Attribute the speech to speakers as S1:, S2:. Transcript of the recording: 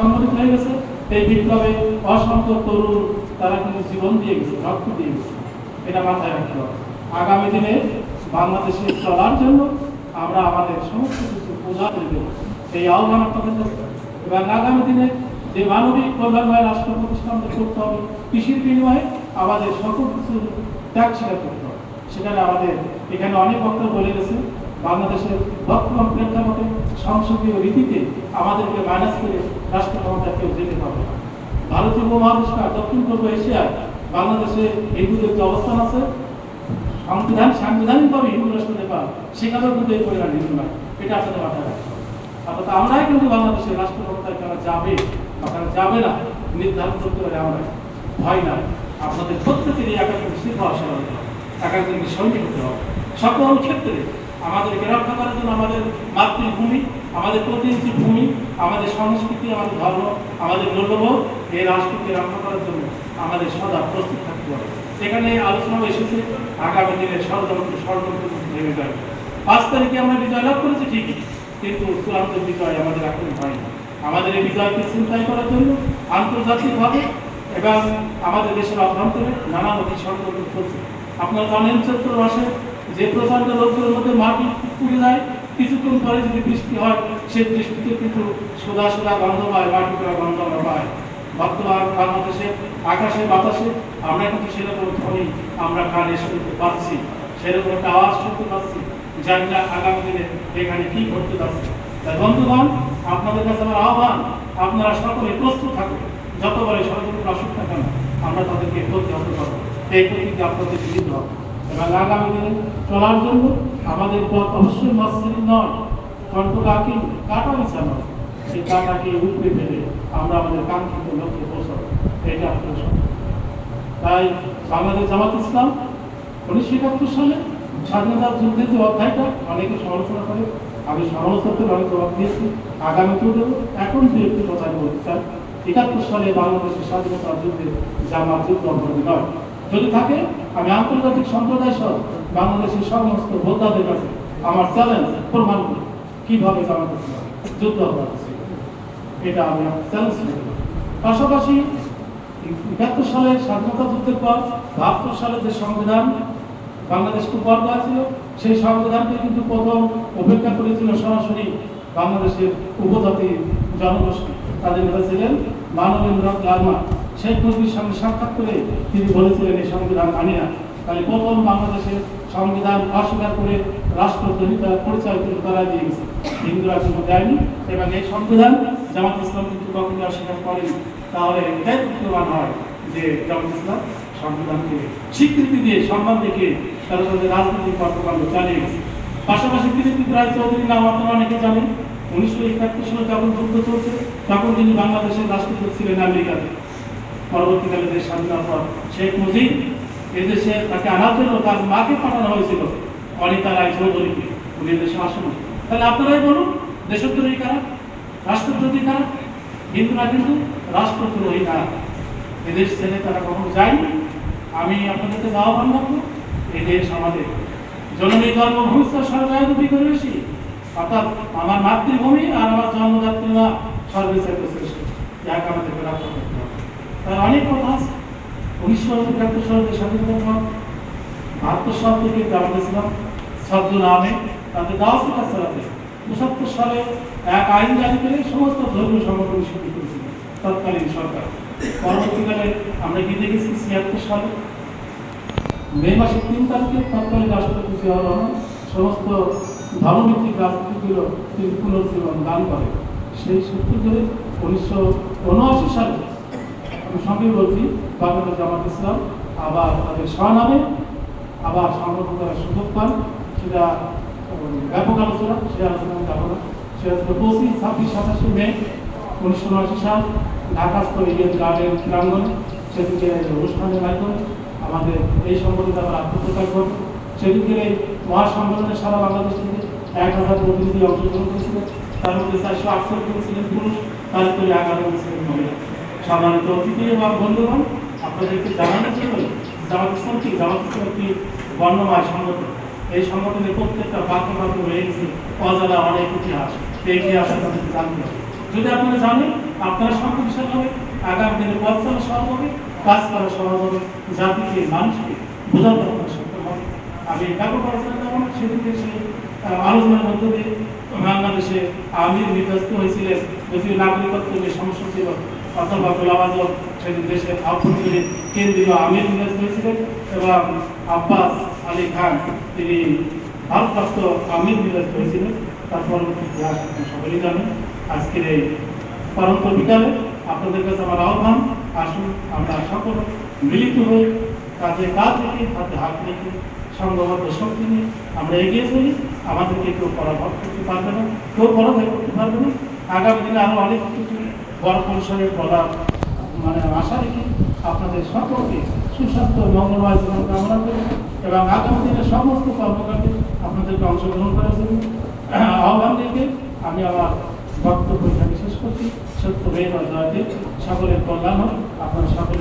S1: সংগঠিত হয়ে গেছে, এই বিপ্লবে অসংখ্য তরুণ তারা কিন্তু জীবন দিয়ে গেছে, রক্ত দিয়ে গেছে। এটা মাথায় রাখতে হবে। আগামী দিনে বাংলাদেশে চলার জন্য আমরা আমাদের সমস্ত কিছু করে দেব। এই আহ্বান আপনাদের কাছে। এবং আগামী দিনে যে মানবিক কল্যাণময় রাষ্ট্র প্রতিষ্ঠান করতে হবে, কৃষির বিনিময়ে আমাদের সকল কিছু ত্যাগ স্বীকার করতে হবে। সেখানে আমাদের এখানে অনেক বক্তব্য বলে গেছে। বাংলাদেশের বর্তমান প্রেক্ষাপটে সংসদীয় রীতিতে আমাদেরকে মাইনাস করে রাষ্ট্র ক্ষমতা কেউ যেতে পারবে না। ভারতীয় উপমহাদেশ আর দক্ষিণ পূর্ব এশিয়ায় বাংলাদেশে হিন্দুদের যে অবস্থান আছে, সংবিধান সাংবিধানিকভাবে হিন্দু রাষ্ট্র নেপাল সেখানেও কিন্তু এই পরিমাণ হিন্দু না এটা আপনাদের মাথায় রাখতে অর্থাৎ আমরাই কিন্তু বাংলাদেশের রাষ্ট্র ক্ষমতায় কারা যাবে বা কারা যাবে না, নির্ধারণ করতে পারে আমরা ভয় নাই। আপনাদের প্রত্যেকেরই একাধিক শিল্প আসা হবে একাধিক সৈনিক হতে হবে। সকল ক্ষেত্রে আমাদেরকে রক্ষা করার জন্য আমাদের মাতৃভূমি আমাদের প্রতিনিধি ভূমি, আমাদের সংস্কৃতি, আমাদের ধর্ম, আমাদের মূল্যবোধ, এই রাষ্ট্রকে রক্ষা করার জন্য আমাদের সদা প্রস্তুত থাকতে হবে। এখানে আলোচনা এসেছে, আগামী দিনে ষড়যন্ত্র ষড়যন্ত্র ভেঙে যাবে। পাঁচ তারিখে আমরা বিজয় লাভ করেছি ঠিকই, কিন্তু চূড়ান্ত বিজয় আমাদের এখনই হয়নি। আমাদের এই বিজয়কে চিন্তাই করার জন্য আন্তর্জাতিকভাবে এবং আমাদের দেশের অভ্যন্তরে নানামুখী ষড়যন্ত্র চলছে। আপনারা জানেন, চৈত্র মাসে যে প্রচণ্ড লোকগুলোর মধ্যে মাটি পুড়ে যায় কিছুক্ষণ পরে যদি বৃষ্টি হয়, সেই বৃষ্টিতে কিন্তু সোদা সোদা গন্ধ পায় মাটি পোড়া গন্ধ আমরা পাই বর্তমান বাংলাদেশে আকাশে বাতাসে আমরা কিন্তু সেরকম ধ্বনি আমরা কানে শুনতে পাচ্ছি। সেরকম একটা আওয়াজ শুনতে পাচ্ছি জানি না আগামী দিনে এখানে কি ঘটতে যাচ্ছে। তাই বন্ধুগণ, আপনাদের কাছে আমার আহ্বান, আপনারা সকলে প্রস্তুত থাকুন। যত বড় ষড়যন্ত্র আসুক না কেন আমরা তাদেরকে প্রতিহত করব। এই প্রতিজ্ঞা আপনাদের দিতে হবে এবং আগামী দিনে চলার জন্য আমাদের পথ অবশ্যই মসজিদ নয়। কণ্ঠকাকি কাটা নয় সেই কাটাকে উপরে ফেলে আমরা আমাদের কাঙ্ক্ষিত লক্ষ্যে পৌঁছাবো। এটা আপনার তাই বাংলাদেশ জামাত ইসলাম উনিশশো একাত্তর সালে স্বাধীনতার যুদ্ধের যে অধ্যায়টা অনেকে সমালোচনা করে, আমি সমালোচনা অনেক জবাব দিয়েছি। আগামীতেও দেবো এখন দু একটি কথা বলতে চাই। একাত্তর সালে বাংলাদেশের স্বাধীনতার যুদ্ধে জামাত যুদ্ধ নয়। যদি থাকে, আমি আন্তর্জাতিক সম্প্রদায় সহ বাংলাদেশের সমস্ত ভোক্তাদের কাছে আমার চ্যালেঞ্জ প্রমাণ করি। কীভাবে জামাত যুদ্ধ এটা আমি চ্যালেঞ্জ পাশাপাশি একাত্তর সালে স্বাধীনতা যুদ্ধের পর বাহাত্তর সালে যে সংবিধান বাংলাদেশকে উপহার দেওয়া সেই সংবিধানকে কিন্তু প্রথম উপেক্ষা করেছিল সরাসরি বাংলাদেশের উপজাতি জনগোষ্ঠী। তাদের নেতা ছিলেন মানবেন্দ্র লালমা। শেখ সঙ্গে সাক্ষাৎ করে তিনি বলেছিলেন, এই সংবিধান না। প্রথম সংবিধান অস্বীকার করে কিন্তু তারা দিয়ে গেছে দেয়নি এবং এই সংবিধান জামাত ইসলাম কিন্তু কখনই অস্বীকার করেনি। তাহলে এটাই হয় যে জামাত ইসলাম সংবিধানকে স্বীকৃতি দিয়ে সম্মান দেখে তারা তাদের রাজনৈতিক কর্মকাণ্ড চালিয়ে গেছে। পাশাপাশি তিনি রায় চৌধুরীর নাম আপনারা অনেকে জানেন, উনিশশো একাত্তর সালে যখন যুদ্ধ চলছে, তখন তিনি বাংলাদেশের রাষ্ট্রদূত ছিলেন আমেরিকাতে। পরবর্তীকালে দেশ স্বাধীনতার পর শেখ মুজিব এদেশে তাকে আনার জন্য তার মাকে পাঠানো হয়েছিল অনিতা রায় চৌধুরীকে। উনি দেশে আসেন তাহলে আপনারাই বলুন, দেশদ্রোহী কারা? রাষ্ট্রদ্রোহী কারা? হিন্দুরা কিন্তু রাষ্ট্রদ্রোহী কারা? এদেশ ছেড়ে তারা কখনো যায়নি? আমি আপনাদেরকে আহ্বান রাখব এই দেশ আমাদের। জননী জন্মভূমি সর্বায়ুপী করে বেশি অর্থাৎ আমার মাতৃভূমি আর আমার জন্মদাত্রী মা সর্বশ্রেষ্ঠ। শ্রেষ্ঠ যাকে, আমাদেরকে করতে হবে। তার অনেক কথা আছে। উনিশশো একাত্তর সালে যে স্বাধীনতার পর বাহাত্তর সাল থেকে জামাত ইসলাম শব্দ নামে তাতে দাওয়াত চালাতে পঁচাত্তর সালে এক আইন জারি করে সমস্ত ধর্মীয় সংগঠন স্বীকৃতি করেছিল তৎকালীন সরকার। পরবর্তীকালে আমরা কি দেখেছি? ছিয়াত্তর সালে মে মাসের তিন তারিখে তৎকালীন রাষ্ট্রপতি জিয়াউর রহমান সমস্ত ধর্মভিত্তিক রাজনীতিগুলো তিনি পুনর্জীবন দান করে সেই সূত্র ধরে উনিশশো উনআশি সালে আমি সঙ্গে বলছি বাংলাদেশ জামাত ইসলাম, আবার তাদের স্বনামে, আবার সংগঠন করার সুযোগ পান, সেটা ব্যাপক আলোচনা, সে আলোচনা যাব না। সেটা ছিল পঁচিশ ছাব্বিশ সাতাশে মে উনিশশো উনআশি সাল ঢাকাস্থ ইডেন গার্ডেন, প্রাঙ্গণে সেদিকে অনুষ্ঠানের মাধ্যমে আমাদের এই সম্পর্কে আবার আত্মপ্রকাশ ঘটে সেদিকে এই মহাসম্মেলনে সারা বাংলাদেশ থেকে এক হাজার প্রতিনিধি অংশগ্রহণ করেছিলেন। তার মধ্যে চারশো আটষট্টি ছিলেন পুরুষ, তার ভিতরে এগারো ছিলেন সম্মানিত অতিথি এবং বন্ধুগণ আপনাদেরকে জানানোর জন্য জামাত ইসলাম কি জামাত বর্ণময় সংগঠন এই সংগঠনের প্রত্যেকটা বাক্য বাক্য রয়ে গেছে অজানা অনেক ইতিহাস এই ইতিহাস আপনাদেরকে জানতে যদি আপনারা জানেন আপনারা শক্তিশালী হবে আগামী দিনে পথ চলা হবে কাজ করা সহজ হবে জাতিকে মানুষকে বোঝাতে আপনারা সক্ষম হবে আমি কাকু পড়াশোনা যাব না সেদিকে আহ, আলোচনার মধ্য দিয়ে বাংলাদেশে আমির নির্বাচিত হয়েছিলেন যদিও নাগরিকত্ব নিয়ে সমস্যা ছিল। অথবা গোলাবাজ সেদিন দেশের অভ্যন্তরীণ কেন্দ্রীয় আমির নির্বাচিত হয়েছিলেন এবং আব্বাস আলী খান, তিনি ভারপ্রাপ্ত আমির নির্বাচিত হয়েছিলেন। তার পরবর্তী ইতিহাস সকলেই জানেন। আজকের এই পরন্ত বিকালে আপনাদের কাছে আমার আহ্বান, আসুন আমরা সকল মিলিত হয়ে কাজে কাজ রেখে, হাতে হাত রেখে সংঘবদ্ধ শক্তি নিয়ে আমরা এগিয়ে চলি। আমাদেরকে কেউ পরাভব করতে পারবে না, কেউ পরাভব করতে পারবে না। আগামী দিনে আরও অনেক কিছু পরিসরে বলার মানে আশা রেখে আপনাদের সকলকে সুস্বাস্থ্য, মঙ্গলময় জীবন কামনা করি এবং আগামী দিনের সমস্ত কর্মকাণ্ডে আপনাদেরকে অংশগ্রহণ করার জন্য আহ্বান রেখে আমি আমার বক্তব্য শেষ করছি। সত্য, বেদ জয়তে সকলের কল্যাণ হোক। আপনারা সকলে